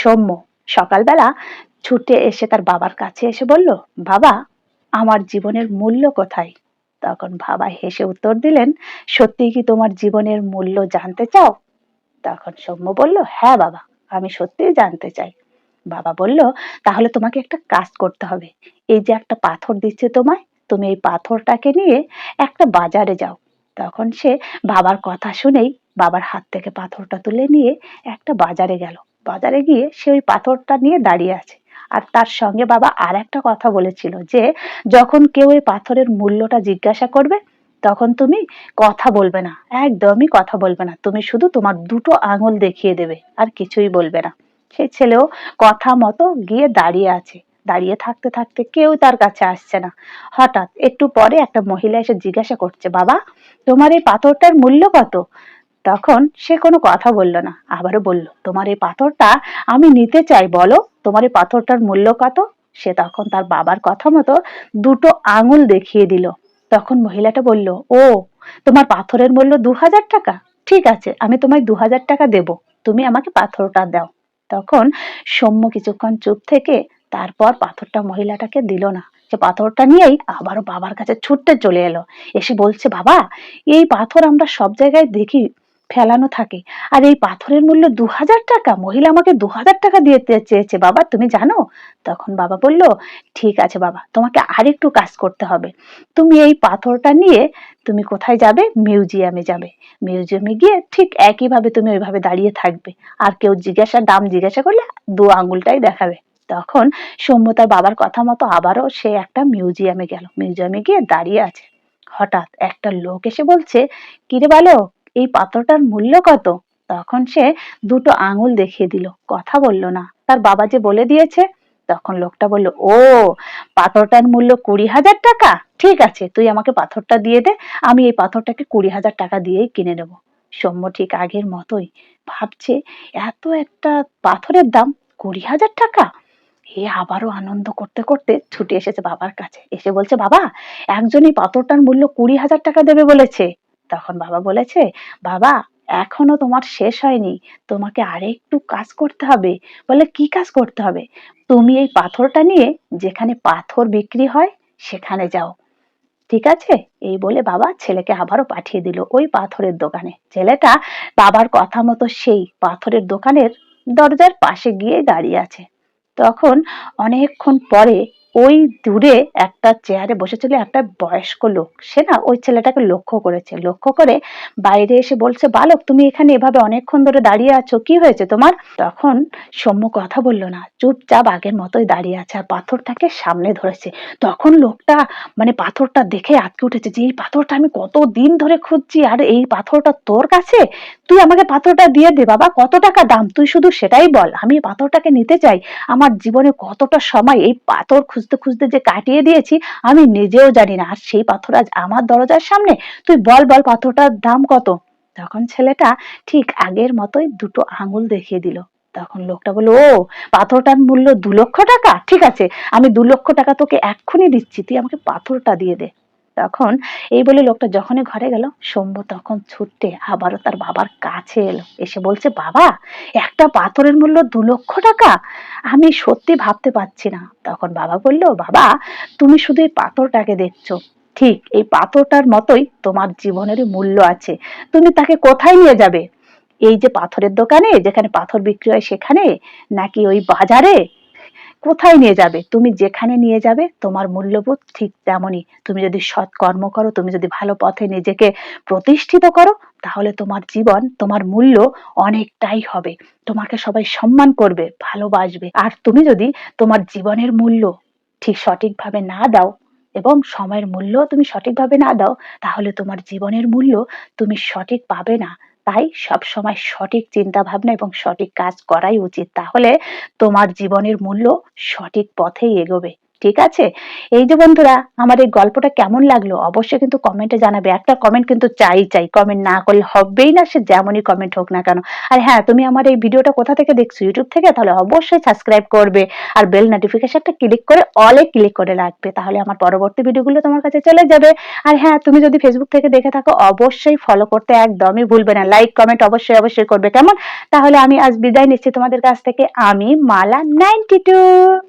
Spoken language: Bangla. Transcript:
সৌম্য। সকালবেলা ছুটে এসে তার বাবার কাছে এসে বলল, বাবা, আমার জীবনের মূল্য কোথায়? তখন বাবা হেসে উত্তর দিলেন, সত্যি কি তোমার জীবনের মূল্য জানতে চাও? তখন সৌম্য বলল হ্যাঁ বাবা, আমি সত্যিই জানতে চাই। বাবা বলল, তাহলে তোমাকে একটা কাজ করতে হবে। এই যে একটা পাথর দিচ্ছে তোমায়, তুমি এই পাথরটাকে নিয়ে একটা বাজারে যাও। তখন সে বাবার কথা শুনেই বাবার হাত থেকে পাথরটা তুলে নিয়ে একটা বাজারে গেল। বাজারে গিয়ে সে ওই পাথরটা নিয়ে দাঁড়িয়ে আছে। আর তার সঙ্গে বাবা আর একটা কথা বলেছিল যে, যখন কেউ এই পাথরের মূল্যটা জিজ্ঞাসা করবে, তখন তুমি কথা বলবে না, একদমই কথা বলবে না। তুমি শুধু তোমার দুটো আঙুল দেখিয়ে দেবে, আর কিছুই বলবে না। সেই ছেলেও কথা মতো গিয়ে দাঁড়িয়ে আছে। দাঁড়িয়ে থাকতে থাকতে কেউ তার কাছে আসছে না। হঠাৎ একটু পরে একটা মহিলা এসে জিজ্ঞাসা করছে, বাবা, তোমার এই পাথরটার মূল্য কত? তখন সে কোনো কথা বলল না। আবারও বলল, তোমার এই পাথরটা আমি নিতে চাই, বলো। তোমার এই পাথরটার মূল্য কত? সে তখন তার বাবার কথা মতো দুটো আঙুল দেখিয়ে দিল। তখন মহিলাটা বলল, ও, তোমার পাথরের মূল্য দু হাজার টাকা? ঠিক আছে, আমি তোমায় দু হাজার টাকা দেব। তুমি আমাকে পাথরটা দাও। তখন সৌম্য কিছুক্ষণ চুপ থেকে তারপর পাথরটা মহিলাটাকে দিল না। সে পাথরটা নিয়েই আবারও বাবার কাছে ছুটতে চলে এলো। এসে বলছে, বাবা, এই পাথর আমরা সব জায়গায় দেখি ফেলানো থাকে। আর এই পাথরের মূল্য দু হাজার টাকা, মহিলা আমাকে দু হাজার টাকা দিয়ে চেয়েছে, বাবা, তুমি জানো? তখন বাবা বলল, ঠিক আছে বাবা, তোমাকে আরেকটু কাজ করতে হবে। তুমি এই পাথরটা নিয়ে তুমি কোথায় যাবে? মিউজিয়ামে যাবে। মিউজিয়ামে গিয়ে ঠিক একইভাবে তুমি ওইভাবে দাঁড়িয়ে থাকবে। আর কেউ জিজ্ঞাসা, দাম জিজ্ঞাসা করলে দু আঙুলটাই দেখাবে। তখন সৌম্য তার বাবার কথা মতো আবারও সে একটা মিউজিয়ামে গেল। মিউজিয়ামে গিয়ে দাঁড়িয়ে আছে। হঠাৎ একটা লোক এসে বলছে, কিরে বালক এই পাথরটার মূল্য কত? তখন সে দুটো আঙুল দেখিয়ে দিল। কথা বলল না। তার বাবা যে বলে দিয়েছে, তখন লোকটা বলল, ও, পাথরটার মূল্য কুড়ি হাজার টাকা? ঠিক আছে, তুই আমাকে পাথরটা দিয়ে দে, আমি এই পাথরটাকে কুড়ি হাজার টাকা দিয়েই কিনে নেব। সৌম্য ঠিক আগের মতোই ভাবছে, এত একটা পাথরের দাম, কুড়ি হাজার টাকা? এ আবারও আনন্দ করতে করতে ছুটে এসেছে বাবার কাছে। এসে বলছে, বাবা, একজন এই পাথরটার মূল্য কুড়ি হাজার টাকা দেবে বলেছে। তখন বাবা বলেছে, বাবা, এখনও তোমার শেষ হয়নি, তোমাকে আরেকটু কাজ করতে হবে। বলে, কি কাজ করতে হবে? তুমি এই পাথরটা নিয়ে যেখানে পাথর বিক্রি হয়, সেখানে যাও। ঠিক আছে? এই বলে বাবা ছেলেকে আবারও পাঠিয়ে দিল ওই পাথরের দোকানে। ছেলেটা বাবার কথা মতো সেই পাথরের দোকানের দরজার পাশে গিয়ে দাঁড়িয়ে আছে। তখন অনেকক্ষণ পরে ওই দূরে একটা চেয়ারে বসেছিল একটা বয়স্ক লোক। সে না ওই ছেলেটাকে লক্ষ্য করেছে। লক্ষ্য করে বাইরে এসে বলছে, বালক, তুমি এখানে এভাবে অনেকক্ষণ ধরে দাঁড়িয়ে আছো, কি হয়েছে তোমার? তখন সৌম্য কথা বলল না, চুপচাপ আগের মতোই দাঁড়িয়ে আছে আর পাথরটাকে সামনে ধরেছে। তখন লোকটা মানে পাথরটা দেখে আটকে উঠেছে যে, এই পাথরটা আমি কত দিন ধরে খুঁজছি, আর এই পাথরটা তোর কাছে? তুই আমাকে পাথরটা দিয়ে দে বাবা, কত টাকা দাম? তুই শুধু সেটাই বল, আমি পাথরটাকে নিতে চাই। আমার জীবনে কতটা সময় এই পাথর খুঁজতে খুঁজতে যে কাটিয়ে দিয়েছি, আমি নিজেও জানি না। আর সেই পাথর আজ আমার দরজার সামনে? তুই বল বল, পাথরটার দাম কত? তখন ছেলেটা ঠিক আগের মতোই দুটো আঙুল দেখিয়ে দিল। তখন লোকটা বলল, ও, পাথরটার মূল্য দু লক্ষ টাকা? ঠিক আছে, আমি দু লক্ষ টাকা তোকে এক্ষুনি দিচ্ছি। তুই আমাকে পাথরটা দিয়ে দে। তখন এই বলে লোকটা যখনই ঘরে গেল, শম্ভ তখন ছুটতে আবারও তার বাবার কাছে এলো। এসে বলছে, বাবা, একটা পাথরের মূল্য দু লক্ষ টাকা? আমি সত্যি ভাবতে পারছি না। তখন বাবা বলল, বাবা, তুমি শুধু এই পাথরটাকে দেখছ। ঠিক, এই পাথরটার মতোই তোমার জীবনেরই মূল্য আছে। তুমি তাকে কোথায় নিয়ে যাবে? এই যে পাথরের দোকানে, যেখানে পাথর বিক্রি হয় সেখানে? নাকি ওই বাজারে? কোথায় নিয়ে যাবে? তুমি যেখানে নিয়ে যাবে, তোমার মূল্যবোধ ঠিক তেমনই। তুমি যদি সৎ কর্ম করো, তুমি যদি ভালো পথে নিজেকে প্রতিষ্ঠিত করো, তাহলে তোমার জীবন, তোমার মূল্য অনেকটাই হবে। তোমাকে সবাই সম্মান করবে, ভালোবাসবে। আর তুমি যদি তোমার জীবনের মূল্য ঠিক সঠিকভাবে না দাও এবং সময়ের মূল্য তুমি সঠিকভাবে না দাও, তাহলে তোমার জীবনের মূল্য তুমি সঠিক পাবে না। তাই সবসময় সঠিক চিন্তা ভাবনা এবং সঠিক কাজ করাই উচিত। তাহলে তোমার জীবনের মূল্য সঠিক পথেই এগোবে। ঠিক আছে? এই যে বন্ধুরা, আমার এই গল্পটা কেমন লাগল অবশ্যই কিন্তু কমেন্টে জানাবে। একটা কমেন্ট কিন্তু চাই চাই। কমেন্ট না করলে হবেই না, সে যেমনই কমেন্ট হোক না কেন। আর হ্যাঁ তুমি আমার এই ভিডিওটা কোথা থেকে দেখছ? ইউটিউব থেকে? তাহলে অবশ্যই সাবস্ক্রাইব করবে। আর বেল নোটিফিকেশনটা ক্লিক করে অলে ক্লিক করে রাখবে। তাহলে আমার পরবর্তী ভিডিওগুলো তোমার কাছে চলে যাবে। আর হ্যাঁ তুমি যদি ফেসবুক থেকে দেখে থাকো, অবশ্যই ফলো করতে একদমই ভুলবে না। লাইক কমেন্ট অবশ্যই অবশ্যই করবে। কেমন? তাহলে আমি আজ বিদায় নিচ্ছি তোমাদের কাছ থেকে। আমি মালা নাইনটি টু।